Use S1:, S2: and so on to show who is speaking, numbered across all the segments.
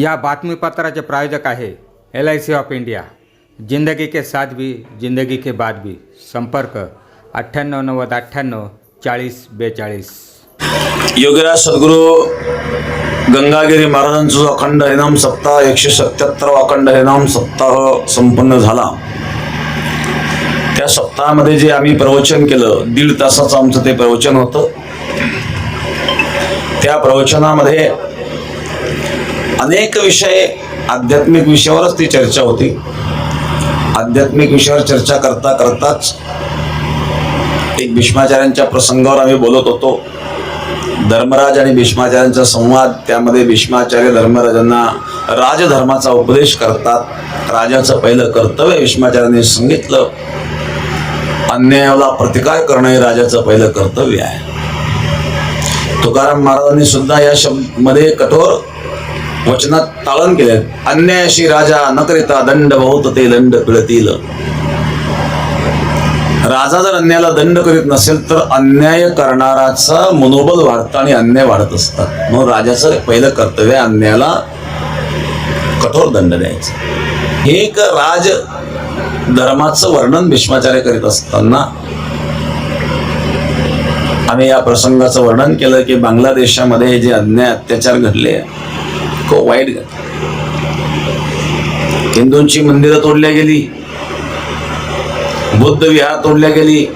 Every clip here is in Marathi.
S1: या बातमीपत्राचे प्रायोजक आहे L I C of India जिंदगी के साथ भी जिंदगी के बाद भी. संपर्क अठ्ठ्याण्णव नव्वद अठ्ठ्याण्णव चाळीस बेचाळीस.
S2: योगीराज सद्गुरू गंगागिरी महाराजांचा जो अखंड हरिनाम सप्ताह एकशे सत्याहत्तर अखंड हरिनाम सप्ताह संपन्न झाला. त्या सप्ताहामध्ये जे आम्ही प्रवचन केलं दीड तासाचं आमचं ते प्रवचन होतं. त्या प्रवचनामध्ये अनेक विषय आध्यात्मिक विषयावरच ती चर्चा होती. आध्यात्मिक विषयावर चर्चा करता करताच एक भीष्माचार्यांच्या प्रसंगावर आम्ही बोलत होतो. धर्मराज आणि भीष्माचार्यांचा संवाद त्यामध्ये भीष्माचार्य धर्मराजांना राजधर्माचा उपदेश करतात. राजाचं पहिलं कर्तव्य भीष्माचार्यांनी सांगितलं. अन्यायाला प्रतिकार करणं हे राजाचं पहिलं कर्तव्य आहे. तुकाराम महाराजांनी सुद्धा या शब्दमध्ये कठोर वचनात ताळन केले. अन्यायाशी राजा न करिता दंड बहुत ते दंड पिळतील. राजा जर अन्यायाला दंड करीत नसेल तर अन्याय करणाराचा मनोबल वाढतं आणि अन्याय वाढत असतात. म्हणून राजाचं पहिलं कर्तव्य अन्यायाला कठोर दंड द्यायचा. हे एक राज धर्माचं वर्णन भीष्माचार्य करीत असताना आम्ही या प्रसंगाचं वर्णन केलं की बांगलादेशामध्ये जे अन्याय अत्याचार घडले इतकं वाईट हिंदूंची मंदिरं तोडल्या गेली. बुद्ध विहार तोडल्या गेली.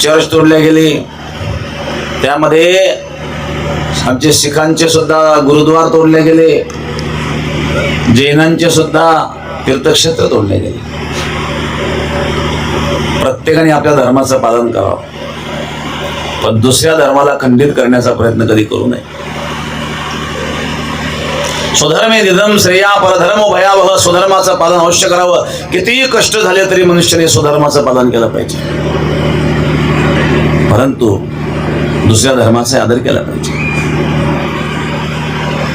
S2: चर्च तोडल्या गेली. त्यामध्ये आमचे शिखांचे सुद्धा गुरुद्वार तोडले गेले. जैनांचे सुद्धा तीर्थक्षेत्र तोडले गेले. प्रत्येकाने आपल्या धर्माचं पालन करावं. पण दुसऱ्या धर्माला खंडित करण्याचा प्रयत्न कधी करू नये. स्वधर्मे निधम श्रेया परधर्म भयावह स्वधर्माचं पालन अवश्य करावं. कितीही कष्ट झाले तरी मनुष्याने स्वधर्माचं पालन केलं पाहिजे. परंतु दुसऱ्या धर्माचा आदर केला पाहिजे.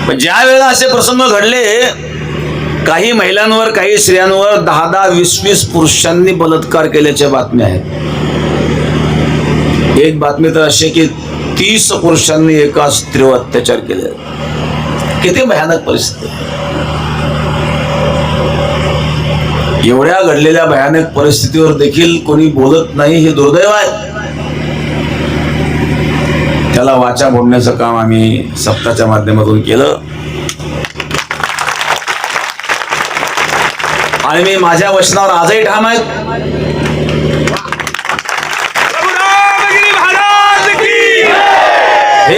S2: पण ज्या वेळेला असे प्रसंग घडले काही महिलांवर काही स्त्रियांवर दहा दहा वीस वीस पुरुषांनी बलात्कार केल्याच्या बातम्या आहेत. एक बातमी तर अशी आहे की तीस पुरुषांनी एका स्त्रीवर अत्याचार केले किती भयानक परिस्थिती एवढ्या घडलेल्या भयानक परिस्थितीवर देखील कोणी बोलत नाही हे दुर्दैव आहे. त्याला वाचा फोडण्याचं काम आम्ही सप्ताच्या माध्यमातून केलं. आणि मी माझ्या वचनावर आजही ठाम आहेत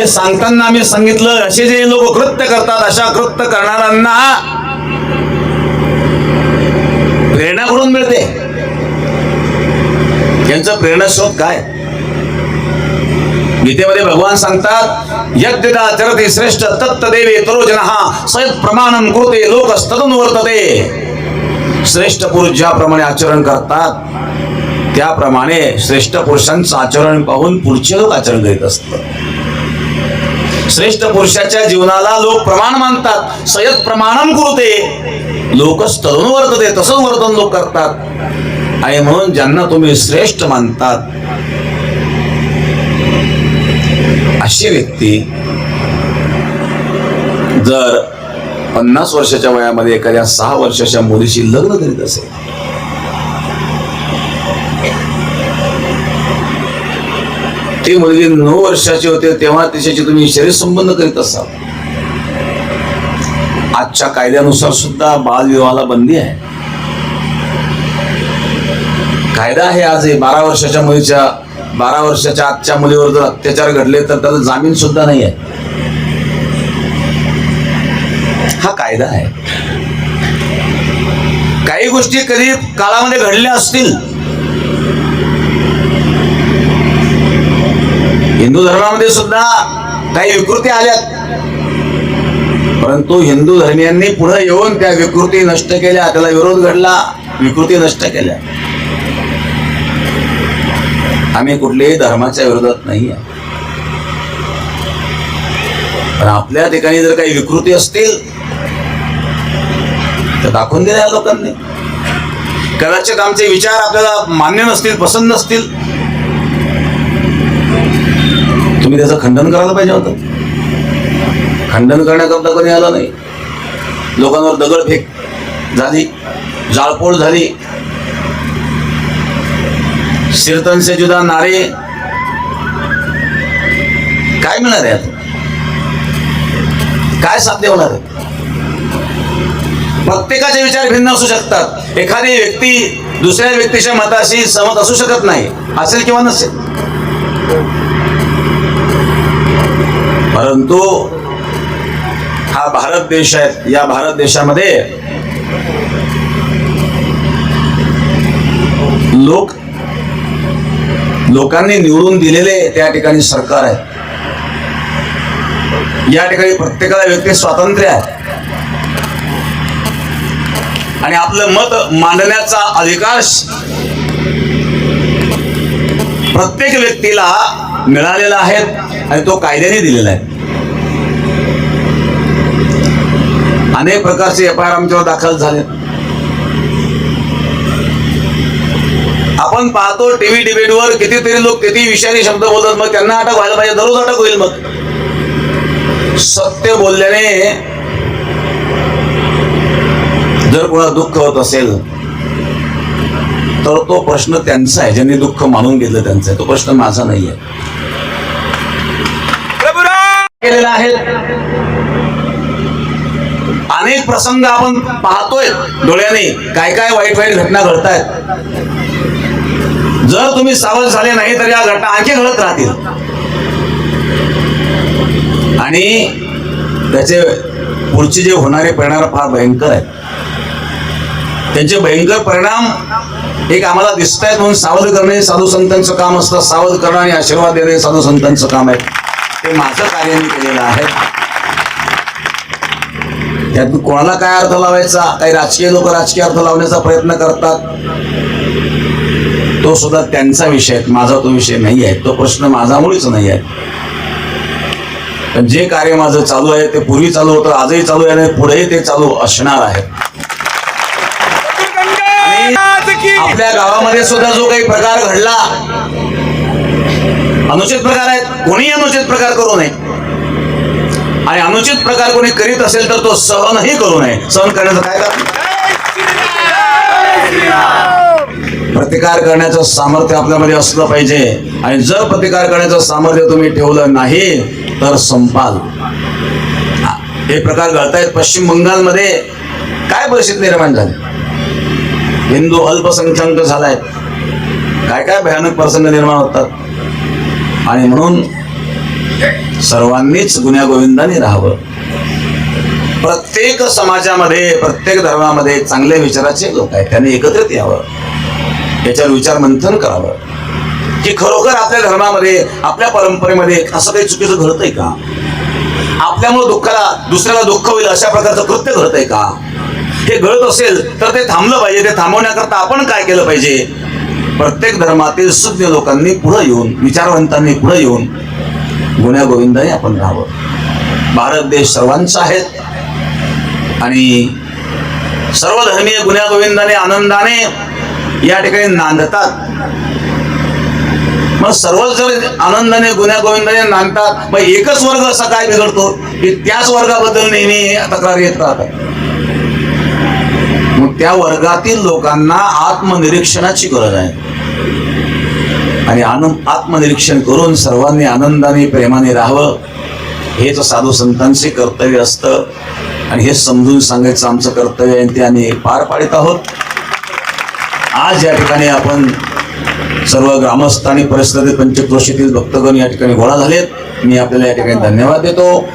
S2: हे सांगताना आम्ही सांगितलं असे जे लोक कृत्य करतात अशा कृत्य करणाऱ्यांना प्रेरणा कुठून मिळते? यांचं प्रेरणास्रोत काय? गीतेमध्ये भगवान सांगतात यद्यदा चरते श्रेष्ठ तत्त देवे तरोजन हा सयत प्रमाणन कृते लोक वर्तते। श्रेष्ठ पुरुष ज्याप्रमाणे आचरण करतात त्याप्रमाणे श्रेष्ठ पुरुषांचं आचरण पाहून पुढचे लोक आचरण करीत असतात. श्रेष्ठ पुरुषाच्या जीवनाला लोक प्रमाण मानतात. सयत प्रमाणम कुरुते. लोक तरुण वर्तते तसंच वर्तन लोक करतात. आणि म्हणून ज्यांना तुम्ही श्रेष्ठ मानतात अशी व्यक्ती जर पन्नास वर्षाच्या वयामध्ये एखाद्या सहा वर्षाच्या मुलीशी लग्न करीत असेल ते मुलगी नऊ वर्षाची होते तेव्हा तिच्याशी तुम्ही शरीर संबंध करीत असाल. आजच्या कायद्यानुसार सुद्धा बालविवाहाला बंदी आहे. कायदा आहे आज हे बारा वर्षाच्या मुलीच्या बारा वर्षाच्या आजच्या मुलीवर जर अत्याचार घडले तर त्याला जामीन सुद्धा नाही आहे हा कायदा आहे. काही गोष्टी कधी काळामध्ये घडल्या असतील हिंदू धर्मामध्ये सुद्धा काही विकृती आल्यात. परंतु हिंदू धर्मियांनी पुढे येऊन त्या विकृती नष्ट केल्या त्याला विरोध घडला विकृती नष्ट केल्या. आम्ही कुठल्याही धर्माच्या विरोधात नाही आहे. पण आपल्या ठिकाणी जर काही विकृती असतील तर दाखवून दिल्या लोकांनी. कदाचित आमचे विचार आपल्याला मान्य नसतील पसंत नसतील. तुम्ही त्याचं खंडन करायला पाहिजे होतं. खंडन करण्याकरता कोणी आलं नाही. लोकांवर दगडफेक झाली जाळपोळ झाली. सिरतन से जुदा नारे. काय मिळणार आहे आता? काय साध्य होणार आहे? प्रत्येकाचे विचार भिन्न असू शकतात. एखादी व्यक्ती दुसऱ्या व्यक्तीच्या मताशी सहमत असू शकत नाही. असेल किंवा नसेल. परंतु हा भारत देश आहे या भारत देशामध्ये लोक लोकांनी निवडून दिलेले त्या ठिकाणी सरकार आहे. या ठिकाणी प्रत्येकाला व्यक्ती स्वातंत्र्य आहे. आणि आपलं मत मांडण्याचा अधिकार प्रत्येक व्यक्तीला मिळालेला आहे. आणि तो कायद्याने दिलेला आहे. अनेक प्रकारचे एफ आय आर आमच्यावर दाखल झाले. आपण पाहतो टीव्ही डिबेटवर कितीतरी लोक किती विषारी शब्द बोलतात मग त्यांना अटक व्हायला पाहिजे दररोज अटक होईल मग. सत्य बोलल्याने जर कोणा दुःख होत असेल तर तो प्रश्न त्यांचा आहे. ज्यांनी दुःख मानून घेतलं त्यांचा आहे. तो प्रश्न माझा नाही आहे केलेला आहे. अनेक प्रसंग आपण पाहतोय डोळ्याने. काय काय वाईट वाईट घटना घडत आहेत जर तुम्ही सावध झाले नाही तर या घटना आणखी घडत राहतील. आणि त्याचे पुढचे जे होणारे परिणाम फार भयंकर आहेत. त्यांचे भयंकर परिणाम एक आम्हाला दिसत आहेत म्हणून सावध करणे साधू संतांचं काम असतं. सावध करणं आणि आशीर्वाद देणे साधू संतांचं काम आहे. ते माझं कार्य मी केलेलं आहे. त्यातून कोणाला काय अर्थ लावायचा? काही राजकीय लोक राजकीय अर्थ लावण्याचा प्रयत्न करतात. तो सुद्धा त्यांचा विषय आहे. माझा तो विषय नाही आहे. तो प्रश्न माझा मुळीच नाही आहे. पण जे कार्य माझं चालू आहे ते पूर्वी चालू होतं आजही चालू आहे पुढेही ते चालू असणार आहे. आपल्या गावामध्ये सुद्धा जो काही प्रकार घडला अनुचित प्रकार आहेत. कोणी अनुचित प्रकार करू नये. आणि अनुचित प्रकार कोणी करीत असेल तर तो सहनही करू नये. सहन करण्याचं काय कारण? प्रतिकार करण्याचं सामर्थ्य आपल्यामध्ये असलं पाहिजे. आणि जर प्रतिकार करण्याचं सामर्थ्य तुम्ही ठेवलं नाही तर संपाल. हे प्रकार घडतायत पश्चिम बंगालमध्ये काय परिस्थिती निर्माण झाली? हिंदू अल्पसंख्याक झालाय. काय काय भयानक प्रसंग निर्माण होतात? आणि म्हणून सर्वांनीच गुन्ह्या गोविंदाने राहावं. प्रत्येक समाजामध्ये प्रत्येक धर्मामध्ये चांगल्या विचाराचे लोक आहेत. त्यांनी एकत्रित यावं. याच्यावर विचार मंथन करावं. की खरोखर आपल्या धर्मामध्ये आपल्या परंपरेमध्ये असं काही चुकीचं घडतंय का? आपल्यामुळे दुःखाला दुसऱ्याला दुःख होईल अशा प्रकारचं कृत्य घडतंय का? हे घडत असेल तर ते थांबलं पाहिजे. ते थांबवण्याकरता आपण काय केलं पाहिजे? प्रत्येक धर्मातील सुज्ञ लोकांनी पुढे येऊन विचारवंतांनी पुढे येऊन गुण्यागोविंदाने आपण राहावं. भारत देश सर्वांचा आहे. आणि सर्व धर्मीय गुण्यागोविंदाने आनंदाने या ठिकाणी नांदतात. मग सर्वच जर आनंदाने गुन्ह्या गोविंदाने नांदतात मग एकच वर्ग असा काय बिघडतो? की त्याच वर्गाबद्दल नेहमी तक्रार येत राहतात. मग त्या वर्गातील लोकांना आत्मनिरीक्षणाची गरज आहे. आणि आनंद आत्मनिरीक्षण करून सर्वांनी आनंदाने प्रेमाने राहावं हेच साधू संतांचे कर्तव्य असतं. आणि हे समजून सांगायचं आमचं कर्तव्य आहे ते आम्ही पार पाडित आहोत. आज या ठिकाणी आपण सर्व ग्रामस्थ आणि परिसरातील पंचक्रोशीतील भक्तगण या ठिकाणी गोळा झालेत. मी आपल्याला या ठिकाणी धन्यवाद देतो.